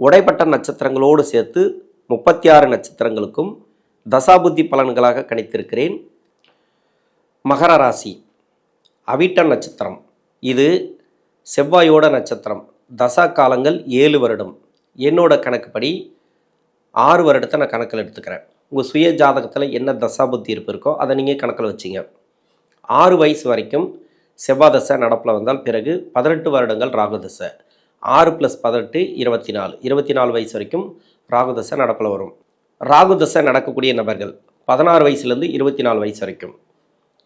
உடைப்பட்ட நட்சத்திரங்களோடு சேர்த்து முப்பத்தி ஆறு நட்சத்திரங்களுக்கும் தசாபுத்தி பலன்களாக கணித்திருக்கிறேன். மகர ராசி அவிட்ட நட்சத்திரம். இது செவ்வாயோட நட்சத்திரம். தசா காலங்கள் ஏழு வருடம். என்னோட கணக்குப்படி ஆறு வருடத்தை நான் கணக்கில் எடுத்துக்கிறேன். உங்கள் சுய ஜாதகத்தில் என்ன தசாபுத்தி இருப்பு இருக்கோ அதை நீங்கள் கணக்கில் வச்சிங்க. ஆறு வயசு வரைக்கும் செவ்வாய் தசை நடப்பில் வந்தால் பிறகு பதினெட்டு வருடங்கள் ராகு தசை. ஆறு ப்ளஸ் பதினெட்டு இருபத்தி நாலு இருபத்தி நாலு வயசு வரைக்கும் ராகு தசை நடப்பில் வரும். ராகு தசை நடக்கக்கூடிய நபர்கள் பதினாறு வயசுலேருந்து இருபத்தி நாலு வயசு வரைக்கும்.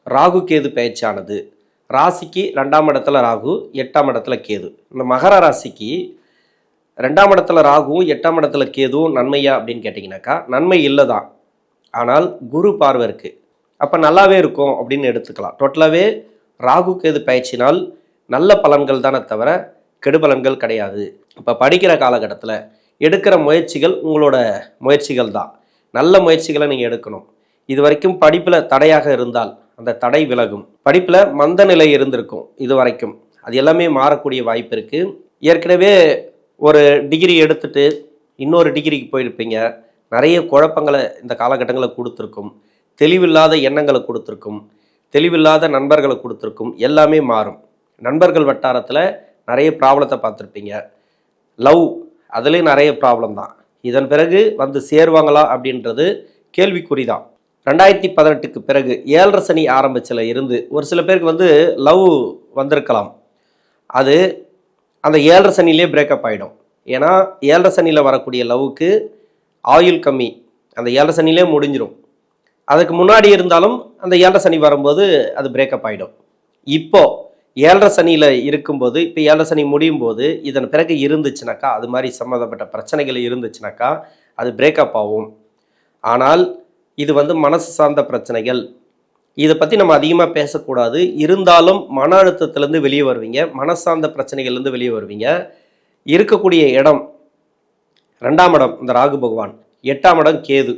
ராகு கேது பயிற்சியானது. ராசிக்கு ரெண்டாம் இடத்துல ராகு எட்டாம் இடத்துல கேது. இந்த மகர ராசிக்கு ரெண்டாம் இடத்துல ராகுவும் எட்டாம் இடத்துல கேதுவும் நன்மையா அப்படின்னு கேட்டிங்கனாக்கா நன்மை இல்லை தான் ஆனால் குரு பார்வை இருக்குது அப்போ நல்லாவே இருக்கும் அப்படின்னு எடுத்துக்கலாம். டோட்டலாகவே ராகு கேது பயிற்சினால் நல்ல பலன்கள் தானே தவிர கெடுபலன்கள் கிடையாது. இப்போ படிக்கிற காலகட்டத்தில் எடுக்கிற முயற்சிகள் உங்களோட முயற்சிகள் தான். நல்ல முயற்சிகளை நீங்கள் எடுக்கணும். இது வரைக்கும் படிப்பில் தடையாக இருந்தால் அந்த தடை விலகும். படிப்பில் மந்த நிலை இருந்திருக்கும் இது வரைக்கும் அது எல்லாமே மாறக்கூடிய வாய்ப்பு இருக்குது ஏற்கனவே ஒரு டிகிரி எடுத்துட்டு இன்னொரு டிகிரிக்கு போயிருப்பீங்க. நிறைய குழப்பங்களை இந்த காலகட்டங்களை கொடுத்துருக்கும். தெளிவில்லாத எண்ணங்களை கொடுத்துருக்கும். தெளிவில்லாத நண்பர்களை கொடுத்துருக்கும். எல்லாமே மாறும். நண்பர்கள் வட்டாரத்தில் நிறைய ப்ராப்ளத்தை பார்த்துருப்பீங்க. லவ் அதுலேயும் நிறைய ப்ராப்ளம் தான். இதன் பிறகு வந்து சேருவாங்களா அப்படின்றது கேள்விக்குறி தான் ரெண்டாயிரத்தி பதினெட்டுக்கு பிறகு ஏழரை சனி ஆரம்பிச்சில் இருந்து ஒரு சில பேருக்கு வந்து லவ் வந்திருக்கலாம். அது அந்த ஏழரை சனிலே பிரேக்கப் ஆகிடும் ஏன்னா ஏழரை சனியில் வரக்கூடிய லவ்வுக்கு ஆயுள் கம்மி. அந்த ஏழரை சனிலே முடிஞ்சிடும் அதுக்கு முன்னாடி இருந்தாலும் அந்த ஏழரை சனி வரும்போது அது பிரேக்கப் ஆகிடும் இப்போது ஏழரை சனியில் இருக்கும்போது இப்போ ஏழரை சனி முடியும் போது இதன் பிறகு இருந்துச்சுனாக்கா அது மாதிரி சம்மந்தப்பட்ட பிரச்சனைகள் இருந்துச்சுனாக்கா அது பிரேக்கப் ஆகும். ஆனால் இது வந்து மனசு சார்ந்த பிரச்சனைகள். இதை பற்றி நம்ம அதிகமாக பேசக்கூடாது. இருந்தாலும் மன அழுத்தத்திலேருந்து வெளியே வருவீங்க. மனசார்ந்த சார்ந்த பிரச்சனைகள்லேருந்து வெளியே வருவீங்க. இருக்கக்கூடிய இடம் ரெண்டாம் இடம் இந்த ராகு பகவான். எட்டாம் இடம் கேது.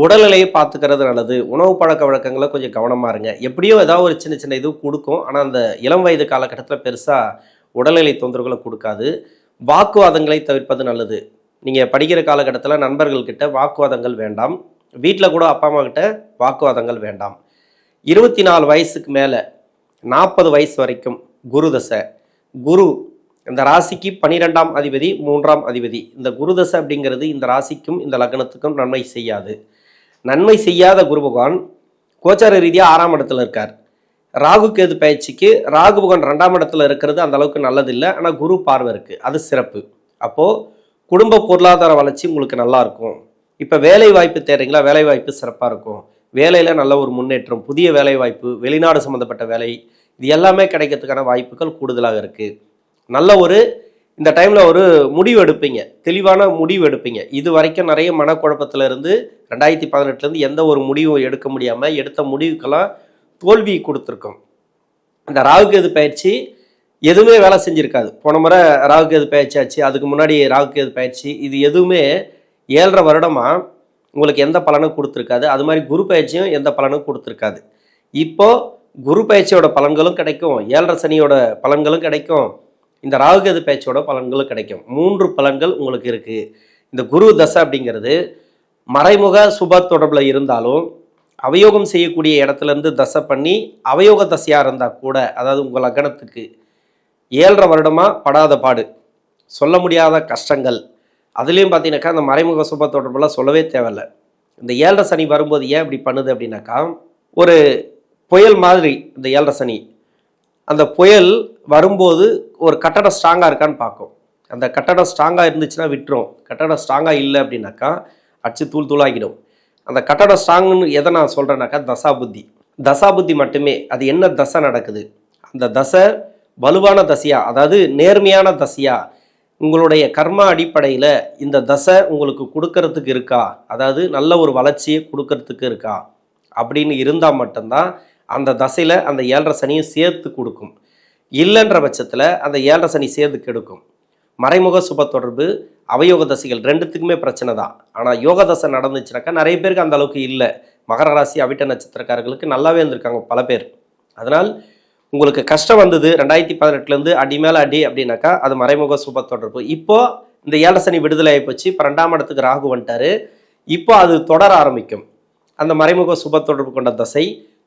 உடல்நிலையை பார்த்துக்கிறது நல்லது. உணவு பழக்க வழக்கங்களை கொஞ்சம் கவனமாக இருங்க. எப்படியோ ஏதாவது ஒரு சின்ன சின்ன இது கொடுக்கும். ஆனால் அந்த இளம் வயது காலகட்டத்தில் பெருசாக உடல்நிலை தொந்தரவுகளை கொடுக்காது. வாக்குவாதங்களை தவிர்ப்பது நல்லது. நீங்கள் படிக்கிற காலகட்டத்தில் நண்பர்கள்கிட்ட வாக்குவாதங்கள் வேண்டாம். வீட்டில் கூட அப்பா அம்மா கிட்ட வாக்குவாதங்கள் வேண்டாம். இருபத்தி நாலு வயசுக்கு மேலே நாற்பது வயசு வரைக்கும் குரு தசை. குரு இந்த ராசிக்கு பனிரெண்டாம் அதிபதி மூன்றாம் அதிபதி. இந்த குரு தசை அப்படிங்கிறது இந்த ராசிக்கும் இந்த லக்னத்துக்கும் நன்மை செய்யாது. நன்மை செய்யாத குரு பகவான் கோச்சார ரீதியாக ஆறாம் இடத்துல இருக்கார். ராகு கேது பயிற்சிக்கு ராகு பகவான் ரெண்டாம் இடத்துல இருக்கிறது அந்த அளவுக்கு நல்லதில்லை. ஆனால் குரு பார்வை இருக்குது அது சிறப்பு. அப்போது குடும்ப பொருளாதார வளர்ச்சி உங்களுக்கு நல்லா இருக்கும். இப்போ வேலை வாய்ப்பு தேடுறீங்களா? வேலை வாய்ப்பு சிறப்பாக இருக்கும். வேலையில் நல்ல ஒரு முன்னேற்றம் புதிய வேலை வாய்ப்பு வெளிநாடு சம்மந்தப்பட்ட வேலை இது எல்லாமே கிடைக்கிறதுக்கான வாய்ப்புகள் கூடுதலாக இருக்குது நல்ல ஒரு இந்த டைமில் ஒரு முடிவு எடுப்பீங்க. தெளிவான முடிவு எடுப்பீங்க. இது வரைக்கும் நிறைய மனக்குழப்பத்தில் இருந்து ரெண்டாயிரத்தி பதினெட்டுலேருந்து எந்த ஒரு முடிவும் எடுக்க முடியாமல் எடுத்த முடிவுக்கெல்லாம் தோல்வி கொடுத்துருக்கோம். இந்த ராகுகேது பயிற்சி எதுவுமே வேலை செஞ்சுருக்காது. போன முறை ராகுகேது பயிற்சி ஆச்சு அதுக்கு முன்னாடி ராகுகேது பயிற்சி. இது எதுவுமே ஏழரை வருடமாக உங்களுக்கு எந்த பலனும் கொடுத்துருக்காது. அது மாதிரி குரு பயிற்சியும் எந்த பலனும் கொடுத்துருக்காது. இப்போ குரு பயிற்சியோட பலன்களும் கிடைக்கும். ஏழரை சனியோட பலன்களும் கிடைக்கும். இந்த ராகுகேது பேச்சோட பலன்களும் கிடைக்கும். மூன்று பலன்கள் உங்களுக்கு இருக்குது இந்த குரு தசை அப்படிங்கிறது மறைமுக சுப தொடர்பில் இருந்தாலும் அவயோகம் செய்யக்கூடிய இடத்துல இருந்து தசை பண்ணி அவயோக தசையாக இருந்தால் கூட அதாவது உங்கள் லக்னத்துக்கு ஏழரை வருடமாக படாத பாடு சொல்ல முடியாத கஷ்டங்கள் அதுலேயும் பார்த்தீங்கன்னாக்கா அந்த மறைமுக சுப தொடர்பெல்லாம் சொல்லவே தேவையில்ல. இந்த ஏழரை சனி வரும்போது ஏன் இப்படி பண்ணுது அப்படின்னாக்கா ஒரு புயல் மாதிரி இந்த ஏழரை சனி அந்த புயல் வரும்போது ஒரு கட்டடம் ஸ்ட்ராங்காக இருக்கான்னு பார்க்கும். அந்த கட்டடம் ஸ்ட்ராங்காக இருந்துச்சுன்னா விட்டுரும். கட்டடம் ஸ்ட்ராங்காக இல்லை அப்படின்னாக்கா அடிச்சு தூள் தூளாகிடும். அந்த கட்டடம் ஸ்ட்ராங்னு எதை நான் சொல்கிறேன்னாக்கா தசா புத்தி தசா புத்தி மட்டுமே. அது என்ன தசை நடக்குது? அந்த தசை வலுவான தசையா? அதாவது நேர்மையான தசையா? உங்களுடைய கர்மா அடிப்படையில் இந்த தசை உங்களுக்கு கொடுக்கறதுக்கு இருக்கா? அதாவது நல்ல ஒரு வளர்ச்சியை கொடுக்கறதுக்கு இருக்கா? அப்படின்னு இருந்தால் மட்டும்தான் அந்த தசையில் அந்த ஏழரை சனியும் சேர்த்து கொடுக்கும். இல்லைன்ற பட்சத்தில் அந்த ஏழரை சனி சேர்ந்து கெடுக்கும். மறைமுக சுப தொடர்பு அவயோக தசைகள் ரெண்டுத்துக்குமே பிரச்சனை தான். ஆனால் யோக தசை நடந்துச்சுனாக்கா நிறைய பேருக்கு அந்த அளவுக்கு இல்லை. மகர ராசி அவிட்ட நட்சத்திரக்காரர்களுக்கு நல்லாவே இருந்திருக்காங்க பல பேர். அதனால் உங்களுக்கு கஷ்டம் வந்தது ரெண்டாயிரத்தி பதினெட்டுலேருந்து அடி மேலே அடி அப்படின்னாக்கா அது மறைமுக சுப தொடர்பு. இப்போது இந்த ஏழரை சனி விடுதலை ஆகி போச்சு. இப்போ ரெண்டாம் இடத்துக்கு ராகு வந்துட்டாரு. இப்போ அது தொடர ஆரம்பிக்கும். அந்த மறைமுக சுப தொடர்பு கொண்ட தசை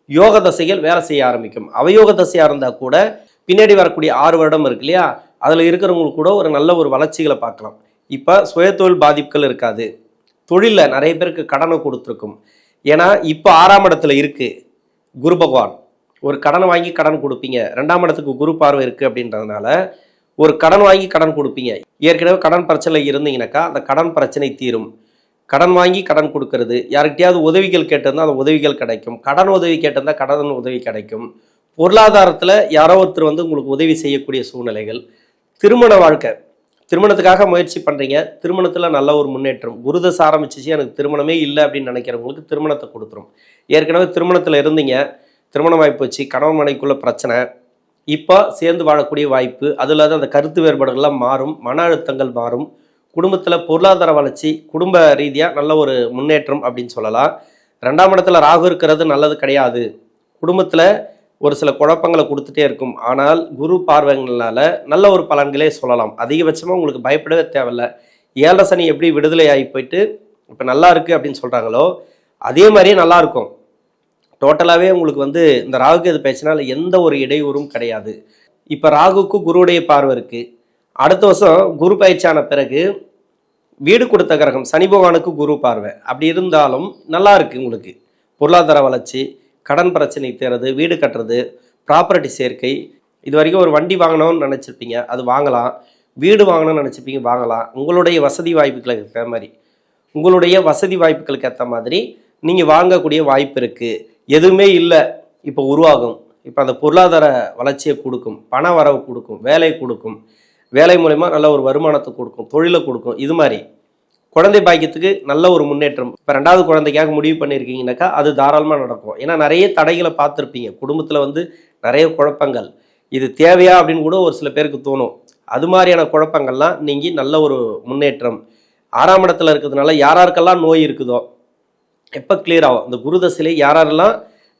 யோக தசைகள் வேலை செய்ய ஆரம்பிக்கும். அவயோக தசையாக இருந்தால் கூட பின்னாடி வரக்கூடிய ஆறு வருடம் இருக்கு இல்லையா? அதில் இருக்கிறவங்களுக்கு கூட ஒரு நல்ல ஒரு வளர்ச்சிகளை பார்க்கலாம். இப்போ சுயதொழில் பாதிப்புகள் இருக்காது. தொழிலில் நிறைய பேருக்கு கடனை கொடுத்துருக்கும். ஏன்னா இப்போ ஆறாம் இடத்துல இருக்குது குரு பகவான். ஒரு கடன் வாங்கி கடன் கொடுப்பீங்க. ரெண்டாம் இடத்துக்கு குரு பார்வை இருக்குது அப்படின்றதுனால ஒரு கடன் வாங்கி கடன் கொடுப்பீங்க. ஏற்கனவே கடன் பிரச்சனை இருந்தீங்கன்னாக்கா அந்த கடன் பிரச்சனை தீரும். கடன் வாங்கி கடன் கொடுக்கறது. யார்கிட்டயாவது உதவிகள் கேட்டிருந்தால் அந்த உதவிகள் கிடைக்கும். கடன் உதவி கேட்டிருந்தால் கடன் உதவி கிடைக்கும். பொருளாதாரத்தில் யாரோ ஒருத்தர் வந்து உங்களுக்கு உதவி செய்யக்கூடிய சூழ்நிலைகள். திருமண வாழ்க்கை. திருமணத்துக்காக முயற்சி பண்ணுறீங்க திருமணத்தில் நல்ல ஒரு முன்னேற்றம். குருதசை ஆரம்பிச்சிச்சு. எனக்கு திருமணமே இல்லை அப்படின்னு நினைக்கிறவங்களுக்கு திருமணத்தை கொடுத்துரும். ஏற்கனவே திருமணத்தில் இருந்தீங்க. திருமணம் வாய்ப்பு வச்சு கணவன் மனைக்குள்ள பிரச்சனை. இப்போ சேர்ந்து வாழக்கூடிய வாய்ப்பு. அது இல்லாத அந்த கருத்து வேறுபாடுகள்லாம் மாறும். மன அழுத்தங்கள் மாறும். குடும்பத்தில் பொருளாதார வளர்ச்சி குடும்ப ரீதியாக நல்ல ஒரு முன்னேற்றம் அப்படின்னு சொல்லலாம். ரெண்டாம் இடத்துல ராகு இருக்கிறது நல்லது கிடையாது. குடும்பத்தில் ஒரு சில குழப்பங்களை கொடுத்துட்டே இருக்கும். ஆனால் குரு பார்வைகளால் நல்ல ஒரு பலன்களே சொல்லலாம். அதிகபட்சமாக உங்களுக்கு பயப்படவே தேவையில்ல. ஏழரை சனி எப்படி விடுதலை ஆகி போயிட்டு இப்போ நல்லா இருக்கு அப்படின்னு சொல்கிறாங்களோ அதே மாதிரியே நல்லா இருக்கும். டோட்டலாகவே உங்களுக்கு வந்து இந்த ராகுக்கு எது பேச்சினால எந்த ஒரு இடையூறும் கிடையாது. இப்போ ராகுக்கு குருவுடைய பார்வை இருக்குது அடுத்த வருஷம் குரு பயிற்சியான பிறகு வீடு கொடுத்த கிரகம் சனி பகவானுக்கு குரு பார்வை. அப்படி இருந்தாலும் நல்லா இருக்கு உங்களுக்கு. பொருளாதார வளர்ச்சி கடன் பிரச்சனை தேர்றது வீடு கட்டுறது ப்ராப்பர்ட்டி சேர்க்கை இது வரைக்கும் ஒரு வண்டி வாங்கணும்னு நினச்சிருப்பீங்க அது வாங்கலாம். வீடு வாங்கணும்னு நினச்சிருப்பீங்க வாங்கலாம். உங்களுடைய வசதி வாய்ப்புகளுக்கு ஏற்ற மாதிரி. உங்களுடைய வசதி வாய்ப்புகளுக்கு ஏற்ற மாதிரி நீங்கள் வாங்கக்கூடிய வாய்ப்பு இருக்குது எதுவுமே இல்லை இப்போ உருவாகும். இப்போ அந்த பொருளாதார வளர்ச்சியை கொடுக்கும் பண வரவு கொடுக்கும் வேலை கொடுக்கும். வேலை மூலயமா நல்ல ஒரு வருமானத்தை கொடுக்கும் தொழிலை கொடுக்கும். இது மாதிரி. குழந்தை பாக்கியத்துக்கு நல்ல ஒரு முன்னேற்றம். இப்போ ரெண்டாவது குழந்தைக்காக முடிவு பண்ணியிருக்கீங்கனாக்கா அது தாராளமாக நடக்கும். ஏன்னா நிறைய தடைகளை பார்த்துருப்பீங்க. குடும்பத்தில் வந்து நிறைய குழப்பங்கள். இது தேவையா அப்படின்னு கூட ஒரு சில பேருக்கு தோணும். அது மாதிரியான குழப்பங்கள்லாம் நீங்கள் நல்ல ஒரு முன்னேற்றம். ஆறாம் இடத்துல இருக்கிறதுனால யாராருக்கெல்லாம் நோய் இருக்குதோ எப்போ கிளியர் ஆகும்? இந்த குருதசையிலே யாரெல்லாம்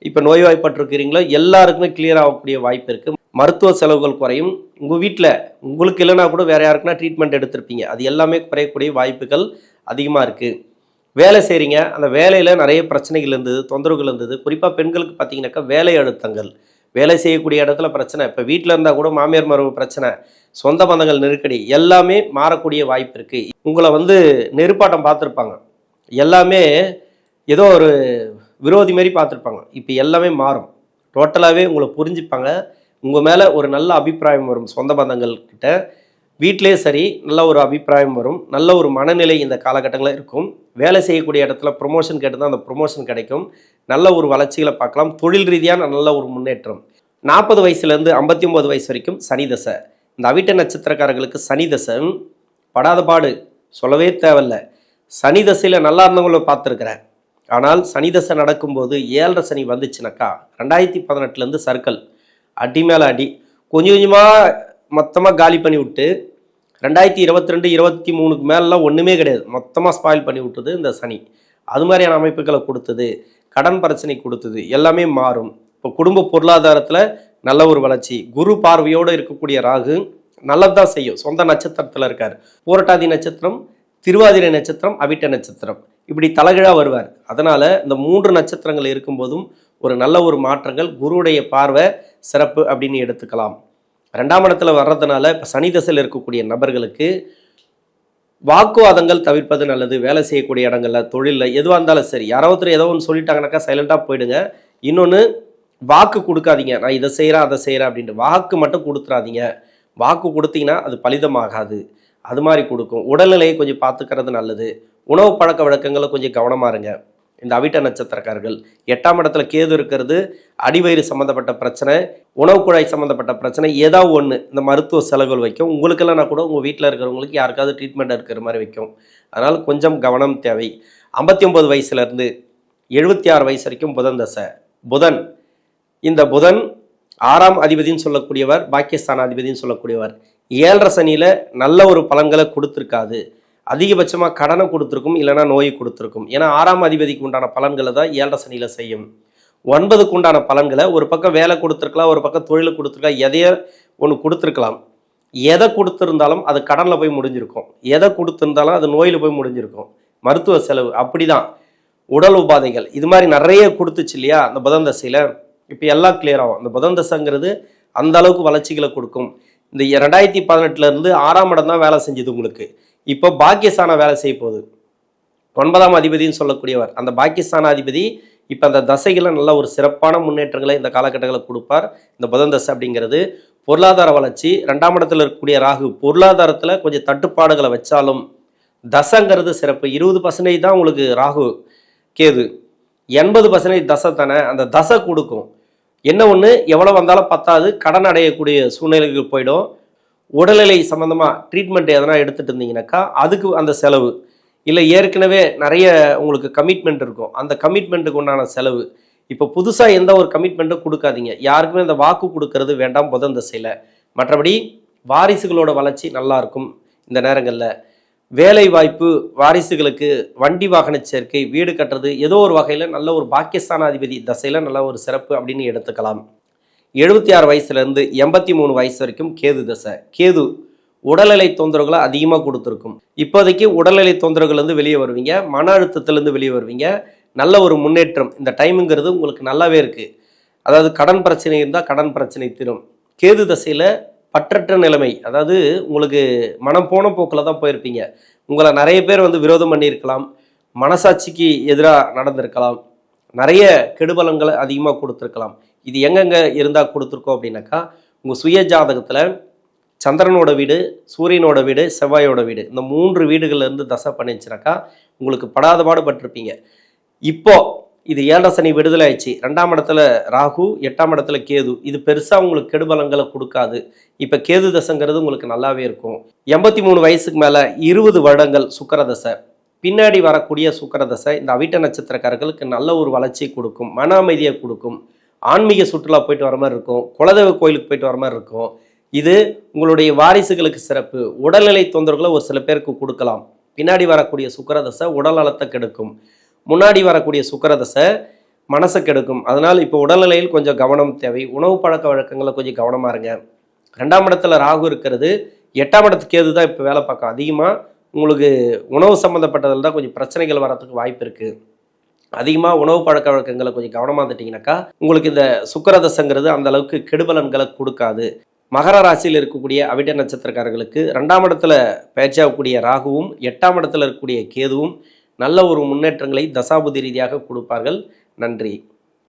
இப்போ நோய்வாய்ப்பட்டிருக்கிறீங்களோ எல்லாருக்குமே கிளியர் ஆகக்கூடிய வாய்ப்பு இருக்குது மருத்துவ செலவுகள் குறையும். உங்கள் வீட்டில் உங்களுக்கு இல்லைனா கூட வேறு யாருக்குன்னா ட்ரீட்மெண்ட் எடுத்திருப்பீங்க. அது எல்லாமே குறையக்கூடிய வாய்ப்புகள் அதிகமாக இருக்குது வேலை செய்கிறீங்க அந்த வேலையில் நிறைய பிரச்சனைகள் இருந்தது தொந்தரவுகள் இருந்தது. குறிப்பாக பெண்களுக்கு பார்த்தீங்கன்னாக்கா வேலை அழுத்தங்கள். வேலை செய்யக்கூடிய இடத்துல பிரச்சனை. இப்போ வீட்டில் இருந்தால் கூட மாமியார் மரபு பிரச்சனை சொந்த பந்தங்கள் நெருக்கடி எல்லாமே மாறக்கூடிய வாய்ப்பு இருக்குது உங்களை வந்து நெருப்பாட்டம் பார்த்துருப்பாங்க. எல்லாமே ஏதோ ஒரு விரோதி மாதிரி பார்த்துருப்பாங்க. இப்போ எல்லாமே மாறும். டோட்டலாகவே உங்களை புரிஞ்சுப்பாங்க. உங்கள் மேலே ஒரு நல்ல அபிப்பிராயம் வரும் சொந்த பந்தங்கள் கிட்ட. வீட்டிலே சரி நல்ல ஒரு அபிப்பிராயம் வரும். நல்ல ஒரு மனநிலை இந்த காலகட்டங்களில் இருக்கும். வேலை செய்யக்கூடிய இடத்துல ப்ரொமோஷன் கேட்டு தான் அந்த ப்ரொமோஷன் கிடைக்கும். நல்ல ஒரு வளர்ச்சிகளை பார்க்கலாம். தொழில் ரீதியான நல்ல ஒரு முன்னேற்றம். நாற்பது வயசுலேருந்து ஐம்பத்தி ஒம்பது வயசு வரைக்கும் சனி தசை. இந்த அவிட்ட நட்சத்திரக்காரர்களுக்கு சனி தசை. படாத பாடு. சொல்லவே தேவையில்ல. சனி தசையில் நல்லா இருந்தவங்கள பார்த்துருக்குறேன். ஆனால் சனி தசை நடக்கும்போது ஏழரை சனி வந்துச்சுனாக்கா ரெண்டாயிரத்தி பதினெட்டுலேருந்து சர்க்கிள் அடி மேலே அடி. கொஞ்சம் கொஞ்சமாக மொத்தமாக காலி பண்ணி விட்டு ரெண்டாயிரத்தி இருபத்தி ரெண்டு இருபத்தி மூணுக்கு மேலெலாம் ஒன்றுமே கிடையாது. மொத்தமாக ஸ்பாயில் பண்ணி விட்டது இந்த சனி. அது மாதிரியான அமைப்புகளை கொடுத்தது கடன் பிரச்சனை கொடுத்தது எல்லாமே மாறும். இப்போ குடும்ப பொருளாதாரத்தில் நல்ல ஒரு வளர்ச்சி. குரு பார்வையோடு இருக்கக்கூடிய ராகு நல்லதுதான் செய்யும். சொந்த நட்சத்திரத்தில் இருக்கார். பூரட்டாதி நட்சத்திரம் திருவாதிரை நட்சத்திரம் அவிட்ட நட்சத்திரம். இப்படி தலகிழா வருவார். அதனால் இந்த மூன்று நட்சத்திரங்கள் இருக்கும்போதும் ஒரு நல்ல ஒரு மாற்றங்கள் குருவுடைய பார்வை சிறப்பு அப்படின்னு எடுத்துக்கலாம். ரெண்டாம் இடத்துல வர்றதுனால இப்போ சனி தசையில் இருக்கக்கூடிய நபர்களுக்கு வாக்குவாதங்கள் தவிர்ப்பது நல்லது வேலை செய்யக்கூடிய இடங்களில் தொழிலில் எதுவாக இருந்தாலும் சரி. யாரோ ஒருத்தர் ஏதோ ஒன்று சொல்லிட்டாங்கனாக்கா சைலண்ட்டாக போயிடுங்க. இன்னொன்று வாக்கு கொடுக்காதீங்க. நான் இதை செய்கிறேன் அதை செய்கிறேன் அப்படின்ட்டு வாக்கு மட்டும் கொடுத்துறாதீங்க. வாக்கு கொடுத்தீங்கன்னா அது பலிதமாகாது. அது மாதிரி கொடுக்கும். உடல்நிலையை கொஞ்சம் பார்த்துக்கிறது நல்லது. உணவு பழக்க வழக்கங்களை கொஞ்சம் கவனமாக இருங்க. இந்த அவிட்ட நட்சத்திரக்காரர்கள். எட்டாம் இடத்துல கேது இருக்கிறது அடிவயிறு சம்மந்தப்பட்ட பிரச்சனை உணவு குழாய் சம்மந்தப்பட்ட பிரச்சனை ஏதாவது ஒன்று இந்த மருத்துவ செலவுகள் வைக்கும். உங்களுக்கெல்லாம் நான் கூட உங்கள் வீட்டில் இருக்கிறவங்களுக்கு யாருக்காவது ட்ரீட்மெண்ட் இருக்கிற மாதிரி வைக்கும். அதனால் கொஞ்சம் கவனம் தேவை. ஐம்பத்தி ஒம்பது வயசுலேருந்து எழுபத்தி ஆறு வயசு வரைக்கும் புதன் தசை. புதன் இந்த புதன் ஆறாம் அதிபதின்னு சொல்லக்கூடியவர் பாக்கியஸ்தான் அதிபதின்னு சொல்லக்கூடியவர். ஏழரை சனியில் நல்ல ஒரு பலன்களை கொடுத்துருக்காது. அதிகபட்சமாக கடனை கொடுத்துருக்கும் இல்லைனா நோயை கொடுத்துருக்கும். ஏன்னா ஆறாம் அதிபதிக்கு உண்டான பலன்களை தான் ஏழரை சனியில் செய்யும். ஒன்பதுக்கு உண்டான பலன்களை ஒரு பக்கம் வேலை கொடுத்துருக்கலாம் ஒரு பக்கம் தொழில் கொடுத்துருக்கலாம் எதையோ ஒன்று கொடுத்துருக்கலாம். எதை கொடுத்துருந்தாலும் அது கடனில் போய் முடிஞ்சிருக்கும். எதை கொடுத்துருந்தாலும் அது நோயில் போய் முடிஞ்சிருக்கும். மருத்துவ செலவு அப்படிதான். உடல் உபாதைகள் இது மாதிரி நிறைய கொடுத்துச்சு இல்லையா அந்த புதன் தசையில். இப்போ எல்லாம் கிளியர் ஆகும். அந்த புதன் தசைங்கிறது அந்த அளவுக்கு வளர்ச்சிகளை கொடுக்கும். இந்த ரெண்டாயிரத்தி பதினெட்டுலேருந்து ஆறாம் இடம் தான் வேலை செஞ்சது உங்களுக்கு. இப்போ பாக்கியஸ்தான வேலை செய்ய போகுது. ஒன்பதாம் அதிபதின்னு சொல்லக்கூடியவர். அந்த பாக்கியஸ்தான அதிபதி இப்போ அந்த தசைகளை நல்ல ஒரு சிறப்பான முன்னேற்றங்களை இந்த காலகட்டங்களில் கொடுப்பார். இந்த புதன் தசை அப்படிங்கிறது பொருளாதார வளர்ச்சி ரெண்டாம் இடத்துல இருக்கக்கூடிய ராகு பொருளாதாரத்தில் கொஞ்சம் தட்டுப்பாடுகளை வச்சாலும் தசைங்கிறது சிறப்பு. இருபது பர்சன்டேஜ் தான் உங்களுக்கு ராகு கேது. எண்பது பர்சன்டேஜ் தசை தானே அந்த தசை கொடுக்கும். என்ன ஒன்று எவ்வளோ வந்தாலும் பத்தாது. கடன் அடையக்கூடிய சூழ்நிலைக்கு போயிடும். உடல்நிலை சம்மந்தமாக ட்ரீட்மெண்ட் எதனா எடுத்துகிட்டு இருந்தீங்கனாக்கா அதுக்கு அந்த செலவு. இல்லை ஏற்கனவே நிறைய உங்களுக்கு கமிட்மெண்ட் இருக்கும். அந்த கமிட்மெண்ட்டுக்கு உண்டான செலவு. இப்போ புதுசாக எந்த ஒரு கமிட்மெண்ட்டும் கொடுக்காதீங்க. யாருக்குமே அந்த வாக்கு கொடுக்கறது வேண்டாம் புதன் திசையில். மற்றபடி வாரிசுகளோட வளர்ச்சி நல்லாயிருக்கும் இந்த நேரங்களில். வேலை வாய்ப்பு வாரிசுகளுக்கு வண்டி வாகன சேர்க்கை வீடு கட்டுறது ஏதோ ஒரு வகையில் நல்ல ஒரு பாக்கியஸ்தானாதிபதி தசையில் நல்ல ஒரு சிறப்பு அப்படின்னு எடுத்துக்கலாம். எழுபத்தி ஆறு வயசுலேருந்து எண்பத்தி மூணு வயசு வரைக்கும் கேது தசை. கேது உடல்நிலை தொந்தரவுகளை அதிகமாக கொடுத்துருக்கும். இப்போதைக்கு உடல்நிலை தொந்தரவுகள்லேருந்து வெளியே வருவீங்க. மன அழுத்தத்திலேருந்து வெளியே வருவீங்க. நல்ல ஒரு முன்னேற்றம். இந்த டைமுங்கிறது உங்களுக்கு நல்லாவே இருக்குது அதாவது கடன் பிரச்சனை இருந்தால் கடன் பிரச்சனை தீரும். கேது தசையில் பற்றற்ற நிலைமை அதாவது உங்களுக்கு மனம் போன போக்கில் தான் போயிருப்பீங்க. உங்களை நிறைய பேர் வந்து விரோதம் பண்ணியிருக்கலாம். மனசாட்சிக்கு எதிராக நடந்திருக்கலாம். நிறைய கெடுபலங்களை அதிகமாக கொடுத்துருக்கலாம். இது எங்கெங்கே இருந்தால் கொடுத்துருக்கோம் அப்படின்னாக்கா உங்கள் சுய ஜாதகத்தில் சந்திரனோட வீடு சூரியனோட வீடு செவ்வாயோட வீடு இந்த மூன்று வீடுகள்லேருந்து தசை பண்ணிச்சுனாக்கா உங்களுக்கு படாத பாடுபட்டிருப்பீங்க. இப்போ இது ஏழரை சனி விடுதலை ஆயிடுச்சு. ரெண்டாம் இடத்துல ராகு எட்டாம் இடத்துல கேது. இது பெருசாக உங்களுக்கு கெடுபலங்களை கொடுக்காது. இப்போ கேது தசைங்கிறது உங்களுக்கு நல்லாவே இருக்கும். எண்பத்தி மூணு வயசுக்கு மேலே இருபது வருடங்கள் சுக்கர தசை. பின்னாடி வரக்கூடிய சுக்கரதசை இந்த அவிட்ட நட்சத்திரக்காரர்களுக்கு நல்ல ஒரு வளர்ச்சியை கொடுக்கும் மன அமைதியை கொடுக்கும் ஆன்மீக சுற்றுலா போயிட்டு வர மாதிரி இருக்கும் குலதெய்வ கோயிலுக்கு போயிட்டு வர மாதிரி இருக்கும். இது உங்களுடைய வாரிசுகளுக்கு சிறப்பு. உடல்நிலை தொந்தரவுகளை ஒரு சில பேருக்கு கொடுக்கலாம். பின்னாடி வரக்கூடிய சுக்கரதசை உடல் நலத்தை கெடுக்கும். முன்னாடி வரக்கூடிய சுக்கரதசை மனசை கெடுக்கும். அதனால் இப்போ உடல்நிலையில் கொஞ்சம் கவனம் தேவை. உணவு பழக்க வழக்கங்களை கொஞ்சம் கவனமாக இருங்க. ரெண்டாம் இடத்துல ராகு இருக்கிறது. எட்டாம் இடத்துக்கு கேது தான் இப்போ வேலை பார்க்கும். அதிகமாக உங்களுக்கு உணவு சம்மந்தப்பட்டதில் தான் கொஞ்சம் பிரச்சனைகள் வரத்துக்கு வாய்ப்பு இருக்குது அதிகமாக உணவு பழக்க வழக்கங்களை கொஞ்சம் கவனமாக இருந்துட்டிங்கனாக்கா உங்களுக்கு இந்த சுக்கரதசங்கிறது அந்த அளவுக்கு கெடுபலன்களை கொடுக்காது. மகர ராசியில் இருக்கக்கூடிய அவிட்ட நட்சத்திரக்காரர்களுக்கு ரெண்டாம் இடத்துல பயிற்சியாகக்கூடிய ராகுவும் எட்டாம் இடத்துல இருக்கக்கூடிய கேதுவும் நல்ல ஒரு முன்னேற்றங்களை தசாபுதி ரீதியாக கொடுப்பார்கள். நன்றி.